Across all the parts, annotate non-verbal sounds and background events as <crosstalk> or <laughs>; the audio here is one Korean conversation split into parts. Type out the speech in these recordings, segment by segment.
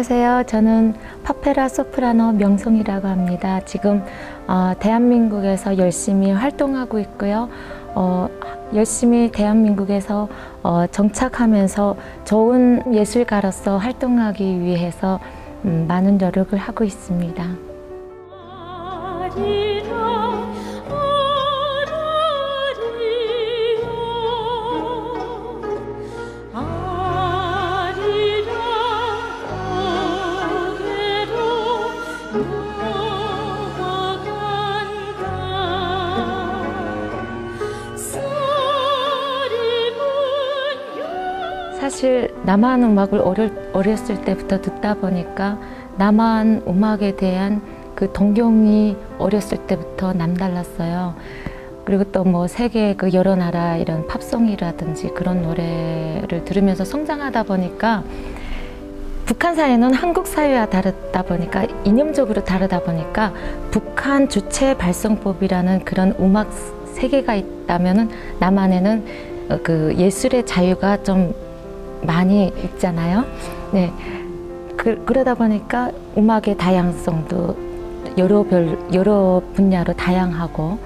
안녕하세요. 저는 파페라 소프라노 명송이라고 합니다. 지금 어, 대한민국에서 열심히 활동하고 있고요. 어, 열심히 대한민국에서 어, 정착하면서 좋은 예술가로서 활동하기 위해서 음, 많은 노력을 하고 있습니다. 사실 남한 음악을 어릴, 어렸을 때부터 듣다 보니까 남한 음악에 대한 그 동경이 어렸을 때부터 남달랐어요. 그리고 또 뭐 세계 그 여러 나라 이런 팝송이라든지 그런 노래를 들으면서 성장하다 보니까 북한 사회는 한국 사회와 다르다 보니까 이념적으로 다르다 보니까 북한 주체 발성법이라는 그런 음악 세계가 있다면은 남한에는 그 예술의 자유가 좀 많이 있잖아요. 네. 그, 그러다 보니까 음악의 다양성도 여러 별, 여러 분야로 다양하고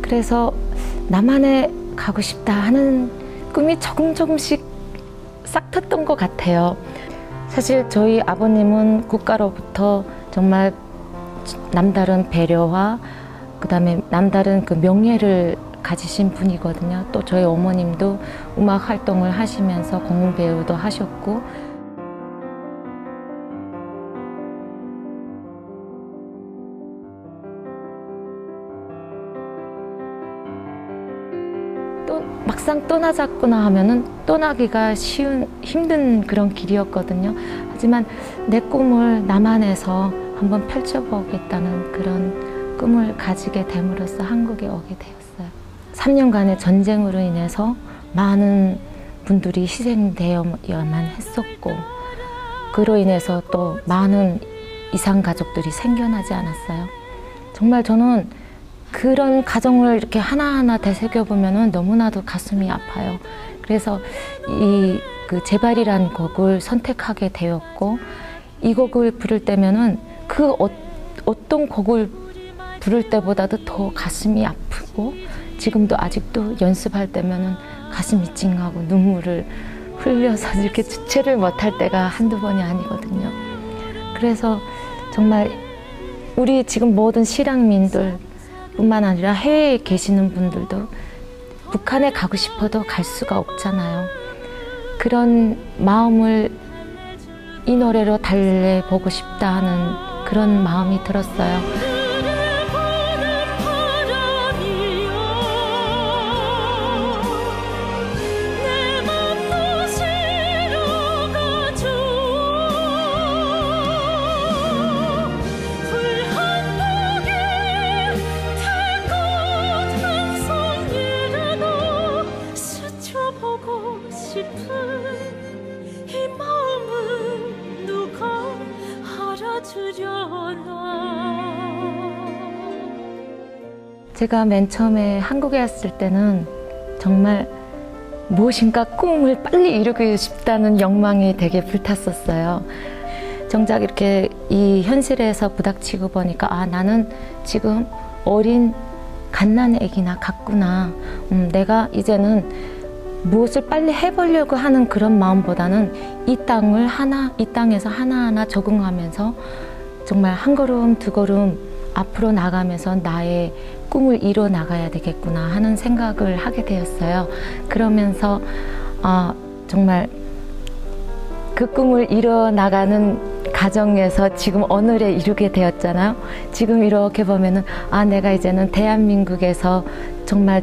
그래서 나만의 가고 싶다 하는 꿈이 조금 조금씩 싹 텄던 것 같아요. 사실 저희 아버님은 국가로부터 정말 남다른 배려와 그다음에 남다른 그 명예를 가지신 분이거든요. 또 저희 어머님도 음악 활동을 하시면서 공문 배우도 하셨고 또 막상 떠나자꾸나 하면은 떠나기가 쉬운 힘든 그런 길이었거든요. 하지만 내 꿈을 남한에서 한번 펼쳐보겠다는 그런 꿈을 가지게 됨으로써 한국에 오게 되었어요. 3년간의 전쟁으로 인해서 많은 분들이 희생되어야만 했었고 그로 인해서 또 많은 이상 가족들이 생겨나지 않았어요. 정말 저는 그런 가정을 이렇게 하나하나 되새겨 보면은 너무나도 가슴이 아파요. 그래서 이 그 제발이란 곡을 선택하게 되었고 이 곡을 부를 때면은 그 어, 어떤 곡을 부를 때보다도 더 가슴이 아프고 지금도 아직도 연습할 때면은 가슴이 찡하고 눈물을 흘려서 <laughs> 이렇게 주체를 못할 때가 한두 번이 아니거든요. 그래서 정말 우리 지금 모든 실향민들 뿐만 아니라 해외에 계시는 분들도 북한에 가고 싶어도 갈 수가 없잖아요. 그런 마음을 이 노래로 달래보고 싶다 하는 그런 마음이 들었어요. 제가 맨 처음에 한국에 왔을 때는 정말 무엇인가 꿈을 빨리 이루고 싶다는 욕망이 되게 불탔었어요. 정작 이렇게 이 현실에서 부닥치고 보니까 아 나는 지금 어린 갓난 애기나 같구나. 음, 내가 이제는 무엇을 빨리 해보려고 하는 그런 마음보다는 이 땅을 하나 이 땅에서 하나하나 적응하면서 정말 한 걸음 두 걸음 앞으로 나가면서 나의 꿈을 이뤄 나가야 되겠구나 하는 생각을 하게 되었어요. 그러면서 어, 정말 그 꿈을 이뤄 나가는 가정에서 지금 오늘에 이루게 되었잖아요. 지금 이렇게 보면은 아 내가 이제는 대한민국에서 정말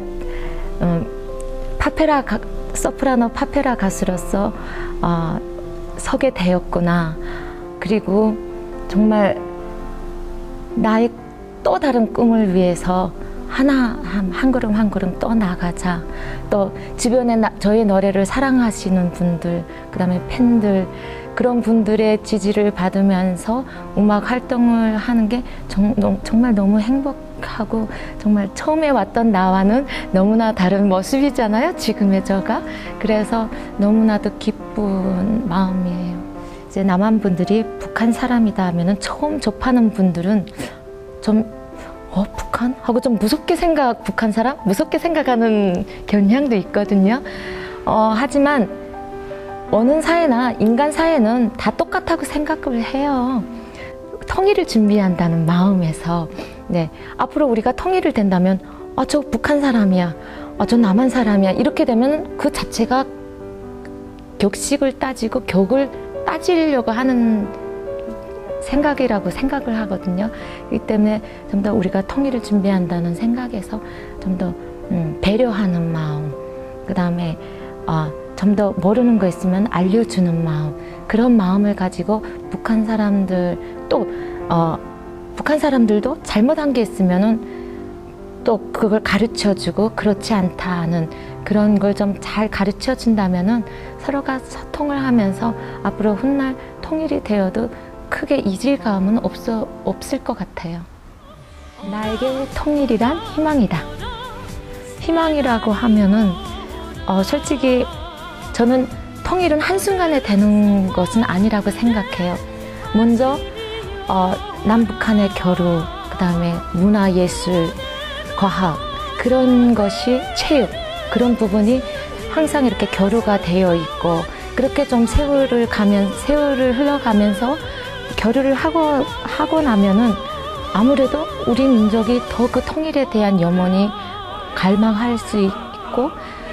음, 파페라 가, 소프라노 파페라 가수로서 어, 서게 되었구나. 그리고 정말 나의 또 다른 꿈을 위해서 하나 한, 한 걸음 한 걸음 또 나가자. 또 주변에 나, 저희 노래를 사랑하시는 분들, 그 다음에 팬들 그런 분들의 지지를 받으면서 음악 활동을 하는 게 정, 정말 너무 행복하고 정말 처음에 왔던 나와는 너무나 다른 모습이잖아요. 지금의 저가. 그래서 너무나도 기쁜 마음이에요. 이제 남한 분들이 북한 사람이다 하면은 처음 접하는 분들은 좀 어, 북한? 하고 좀 무섭게 생각, 북한 사람? 무섭게 생각하는 경향도 있거든요. 어, 하지만 어느 사회나 인간 사회는 다 똑같다고 생각을 해요. 통일을 준비한다는 마음에서, 네. 앞으로 우리가 통일을 된다면, 아, 저 북한 사람이야. 아, 저 남한 사람이야. 이렇게 되면 그 자체가 격식을 따지고 격을 따지려고 하는 생각이라고 생각을 하거든요. 이 때문에 좀 더 우리가 통일을 준비한다는 생각에서 좀더 음, 배려하는 마음, 그 다음에 어, 좀 더 모르는 거 있으면 알려주는 마음, 그런 마음을 가지고 북한 사람들 또 어, 북한 사람들도 잘못한 게 있으면은 또 그걸 가르쳐 주고 그렇지 않다 하는 그런 걸 좀 잘 가르쳐 준다면은 서로가 소통을 하면서 앞으로 훗날 통일이 되어도 크게 이질감은 없어, 없을 것 같아요. 나에게 통일이란 희망이다. 희망이라고 하면은, 어, 솔직히 저는 통일은 한순간에 되는 것은 아니라고 생각해요. 먼저, 어, 남북한의 교류, 그 다음에 문화, 예술, 과학, 그런 것이 체육, 그런 부분이 항상 이렇게 교류가 되어 있고, 그렇게 좀 세월을 가면, 세월을 흘러가면서 교류를 하고, 하고 나면은 아무래도 우리 민족이 더 그 통일에 대한 염원이 갈망할 수 있고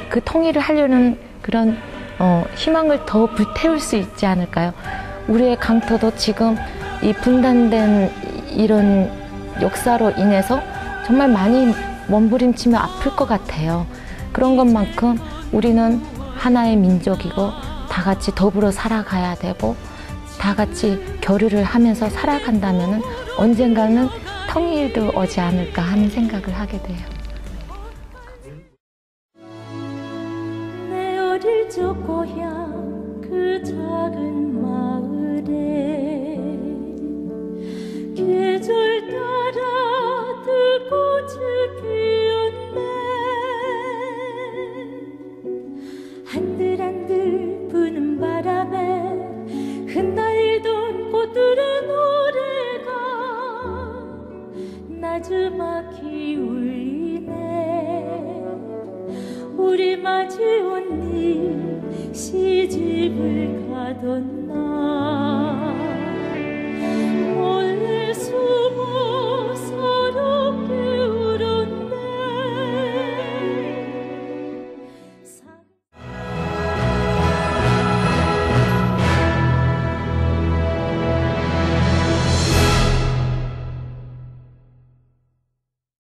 그 통일을 하려는 그런 어, 희망을 더 불태울 수 있지 않을까요? 우리의 강토도 지금 이 분단된 이런 역사로 인해서 정말 많이 몸부림치며 아플 것 같아요. 그런 것만큼 우리는 하나의 민족이고 다 같이 더불어 살아가야 되고 다 같이 교류를 하면서 살아간다면 언젠가는 통일도 오지 않을까 하는 생각을 하게 돼요. 내 어릴 적 고향 그 작은 나즈막히 울리네. 우리 맞이 언니 시집을 가던